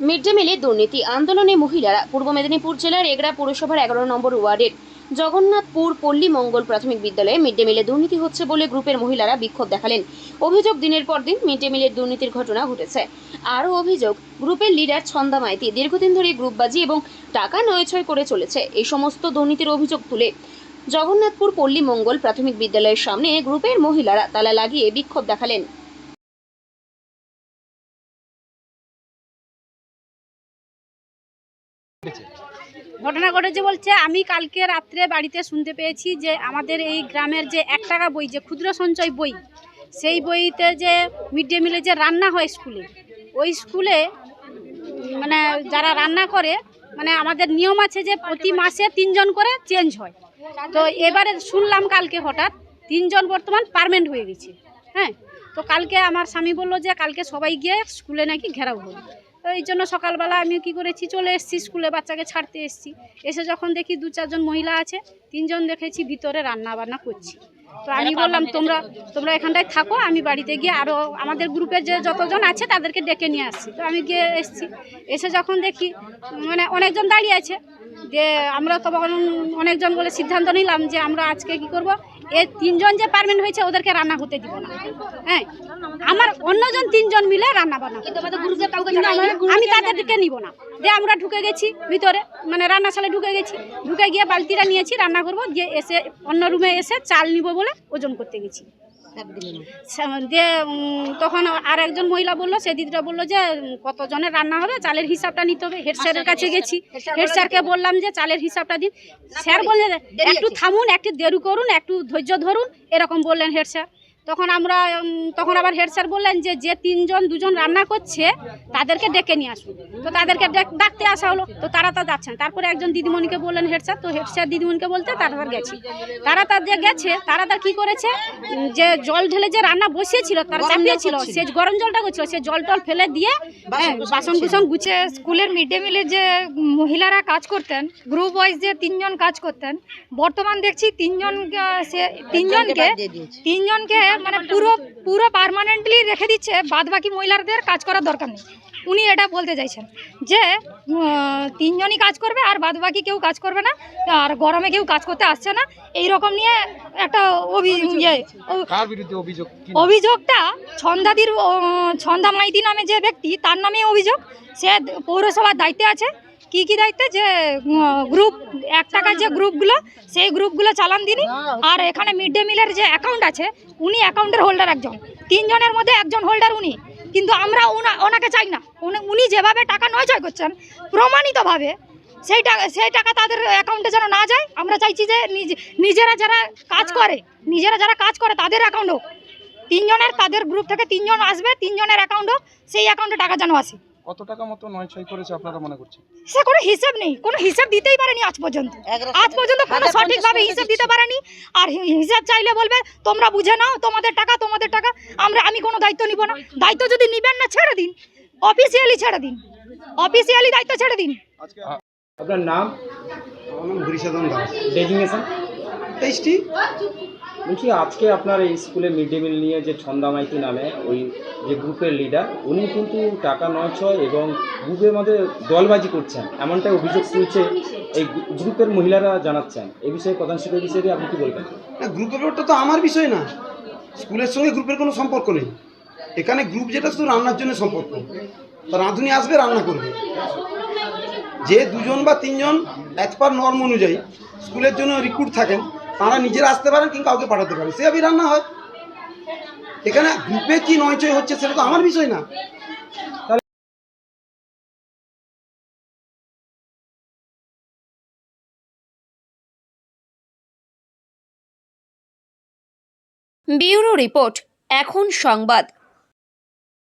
Mid day মিলে দুর্নীতি, আন্দোলনে মহিলারা, পূর্ব মেদিনীপুর জেলার এগড়া পুরসভার এগারো নম্বর ওয়ার্ডের জগন্নাথপুর পল্লী মঙ্গল প্রাথমিক বিদ্যালয়ে মিড ডে মিলে দুর্নীতি হচ্ছে বলে গ্রুপের মহিলারা বিক্ষোভ দেখালেন। অভিযোগ দিনের পর দিন মিড ডে মিলের দুর্নীতির ঘটনা ঘটেছে। আরও অভিযোগ, গ্রুপের লিডার ছন্দা মাইতি দীর্ঘদিন ধরে গ্রুপবাজি এবং টাকা নয়ছয় করে চলেছে। এই সমস্ত দুর্নীতির অভিযোগ তুলে জগন্নাথপুর পল্লী মঙ্গল প্রাথমিক বিদ্যালয়ের সামনে গ্রুপের মহিলারা তালা লাগিয়ে বিক্ষোভ দেখালেন। ঘটনা ঘটেছে বলছে, আমি কালকে রাত্রে বাড়িতে শুনতে পেয়েছি যে আমাদের এই গ্রামের যে এক টাকা বই, যে ক্ষুদ্র সঞ্চয় বই, সেই বইতে যে মিড ডে মিলে যে রান্না হয় স্কুলে, ওই স্কুলে মানে যারা রান্না করে মানে আমাদের নিয়ম আছে যে প্রতি মাসে তিনজন করে চেঞ্জ হয়। তো এবারে শুনলাম কালকে হঠাৎ, তিনজন বর্তমান পারমেন্ট হয়ে গেছে। হ্যাঁ তো কালকে আমার স্বামী বলল যে কালকে সবাই গিয়ে স্কুলে নাকি ঘেরাও হবে। তো এই জন্য সকালবেলা আমি কি করেছি চলে এসেছি স্কুলে বাচ্চাকে ছাড়তে এসেছি। এসে যখন দেখি দু চারজন মহিলা আছে তিনজন দেখেছি ভিতরে রান্না বান্না করছি। তো আমি বললাম তোমরা তোমরা এখানটায় থাকো আমি বাড়িতে গিয়ে আরও আমাদের গ্রুপের যে যতজন আছে তাদেরকে ডেকে নিয়ে আসছি। তো আমি গিয়ে এসেছি। এসে যখন দেখি মানে অনেকজন দাঁড়িয়ে আছে যে আমরা তখন অনেকজন বলে সিদ্ধান্ত নিলাম যে আমরা আজকে কি করব এই তিনজন যে পারমেন্ট হয়েছে ওদেরকে রান্না করতে দিব না। হ্যাঁ আমার অন্যজন তিনজন মিলে রান্না বানাবো। আমি তাদেরকে নিব না। যে আমরা ঢুকে গেছি ভিতরে মানে রান্নাশালে ঢুকে গেছি ঢুকে গিয়ে বালতিটা নিয়েছি রান্না করব দিয়ে এসে অন্য রুমে এসে চাল নিব বলে ওজন করতে গেছি। দিয়ে তখন আর একজন মহিলা বলল সে দিদিটা বলল যে কতজনের রান্না হবে চালের হিসাবটা নিতে হবে। হেড স্যারের কাছে গেছি। হেড স্যারকে বললাম যে চালের হিসাবটা দিন। স্যার বললেন একটু থামুন একটু দেরু করুন একটু ধৈর্য ধরুন। এরকম বললেন হেড স্যার। তখন আমরা তখন আবার হেড স্যার বললেন যে যে তিনজন দুজন রান্না করছে তাদেরকে ডেকে নিয়ে আসুন। তো তাদেরকে ডাক- ডাকতে আসা হলো। তো তারা তা যাচ্ছেন তারপরে একজন দিদিমণিকে বললেন হেড স্যার তো হেড স্যার দিদিমণিকে বলতে তারা তার গেছে। তারা তার যে গেছে তারা তার কি করেছে? যে জল ঢেলে যে রান্না বসিয়েছিল তার চাপিয়েছিল সে গরম জলটা করছিল সে জল টল ফেলে দিয়ে হ্যাঁ, বাসন কুসন গুছিয়ে যে স্কুলের মিড ডে মিলে যে মহিলারা কাজ করতেন গ্রুপ ওয়াইজ যে তিনজন কাজ করতেন বর্তমান দেখছি তিনজন সে তিনজনকে তিনজনকে মানে পুরো পুরো পার্মানেন্টলি রেখে দিচ্ছে বাদ বাকি মহিলাদের কাজ করার দরকার নেই। উনি এটা বলতে চাইছেন যে তিনজনই কাজ করবে আর বাদ বাকি কেউ কাজ করবে না আর গরমে কেউ কাজ করতে আসছে না। এই রকম নিয়ে একটা অভি ইয়ে অভিযোগটা ছন্দাদির ছন্দা মাইতি নামে যে ব্যক্তি তার নামে অভিযোগ। সে পৌরসভার দায়িত্বে আছে। কি কি দায়িত্বে? যে গ্রুপ এক টাকার যে গ্রুপগুলো সেই গ্রুপগুলো চালান দিনই আর এখানে মিড ডে মিলের যে অ্যাকাউন্ট আছে, উনি অ্যাকাউন্টের হোল্ডার একজন। তিনজনের মধ্যে একজন হোল্ডার উনি। কিন্তু আমরা ওনা, ওনাকে চাই না। উনি- যেভাবে টাকা নয়চয় করছেন, প্রমাণিতভাবে সেই টাকা সেই টাকা তাদের অ্যাকাউন্টে যেন না যায়, আমরা চাইছি যে নিজ- নিজেরা যারা কাজ করে, নিজেরা যারা কাজ করে, তাদের অ্যাকাউন্ট হোক। তিনজনের, তাদের গ্রুপ থেকে তিনজন আসবে, তিনজনের অ্যাকাউন্ট হোক, সেই অ্যাকাউন্টে টাকা যেন আসে। কত টাকা মতো নয় ছয় করেছে আপনারা মনে করছেন? সে কোনো হিসাব নেই কোনো হিসাব দিতেই পারেনি আজ পর্যন্ত। আজ পর্যন্ত কোনো সঠিকভাবে হিসাব দিতে পারেনি। আর হিসাব চাইলে বলবে তোমরা বুঝে নাও তোমাদের টাকা তোমাদের টাকা আমরা আমি কোনো দায়িত্ব নিব না। দায়িত্ব যদি নিবেন না ছেড়ে দিন। অফিসিয়ালি ছেড়ে দিন। অফিসিয়ালি দায়িত্ব ছেড়ে দিন। আপনার নাম? আমার নাম হরিসাধন দাস। ডেজিগনেশন এইচটি বলছি, আজকে আপনার এই স্কুলে মিড ডে মিল নিয়ে যে ছন্দা মাইতি নামে ওই যে গ্রুপের লিডার উনি কিন্তু টাকা নয় ছয় এবং গ্রুপের মধ্যে দলবাজি করছেন। এমনটাই অভিযোগ তুলছে এই গ্রুপের মহিলারা জানাচ্ছেন। এই বিষয়ে, প্রধান শিক্ষকের বিষয়ে আপনি কি বলবেন? না, গ্রুপের ব্যাপারটা তো আমার বিষয় না। স্কুলের সঙ্গে গ্রুপের কোনো সম্পর্ক নেই। এখানে গ্রুপ যেটা, শুধু রান্নার জন্য সম্পর্ক। তো রাঁধুনি আসবে, রান্না করবে। যে দুজন বা তিনজন অ্যাজ পার নর্ম অনুযায়ী, স্কুলের জন্য রিক্রুট থাকেন। তারা নিজেরা আসতে পারেন কিংবা কাউকে পাঠাতে পারেন সেভাবেই রান্না হয়। এখানে গ্রুপে কি নয়চয় হচ্ছে সেটা তো আমার বিষয় না। ব্যুরো রিপোর্ট, এখন সংবাদ।